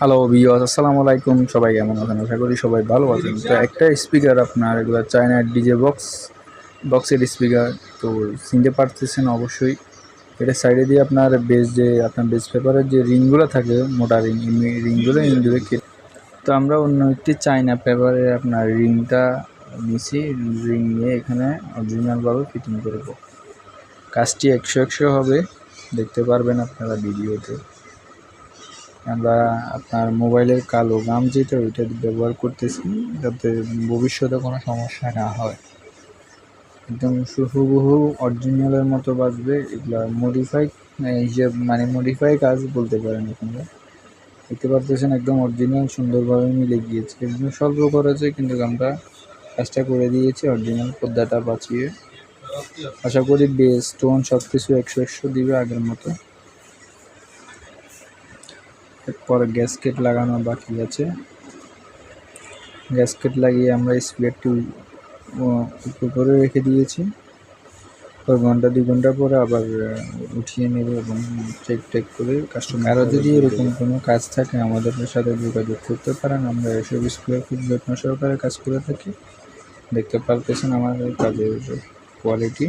Hello বিয়াস আসসালামু আলাইকুম। সবাই কেমন আছেন? আশা করি সবাই ভালো আছেন। তো একটা স্পিকার আপনার, এগুলো চায়নার ডিজে বক্স বক্সের স্পিকার তো চিনতে পারতেছেন অবশ্যই। এটা সাইডে দিয়ে আপনার বেস যে, আপনার বেস পেপারের যে রিংগুলো থাকে, মোটা রিং রিংগুলো ইন্দুরে কেটে তো আমরা অন্য একটি চায়না পেপারে আপনার রিংটা নিছি। রিং নিয়ে এখানে অরিজিনালভাবে ফিটিং করব কাজটি একশো একশো হবে। দেখতে পারবেন আপনারা ভিডিওতে। আমরা আপনার মোবাইলের কালো গাম যেটা, ওইটা ব্যবহার করতেছি যাতে ভবিষ্যতে কোনো সমস্যা না হয়। একদম হুবহু অরিজিনালের মতো বাজবে, এগুলা মডিফাই হিসেব মানে মডিফাই কাজ বলতে পারেন আপনারা দেখতে পারতেছেন একদম অরিজিনাল সুন্দরভাবে মিলে গিয়েছে। একদম স্বল্প খরচে কিন্তু আমরা কাজটা করে দিয়েছি অরিজিনাল পর্দাটা বাঁচিয়ে। আশা করি বেস টোন সব কিছু একশো একশো দিবে আগের মতো। এরপর গ্যাসকেট লাগানো বাকি আছে। গ্যাসকেট লাগিয়ে আমরা স্পিকারটি উপরে রেখে দিয়েছি। পর ঘণ্টা দুই ঘণ্টা পরে আবার উঠিয়ে নেব এবং চেক টেক করে কাস্টমার আরও যদি এরকম কোনো কাজ থাকে আমাদের সাথে যোগাযোগ করতে পারেন। আমরা এসব স্পিকার খুব যত্ন সহকারে কাজ করে থাকি। দেখতে পারতেছেন আমাদের কাজের কোয়ালিটি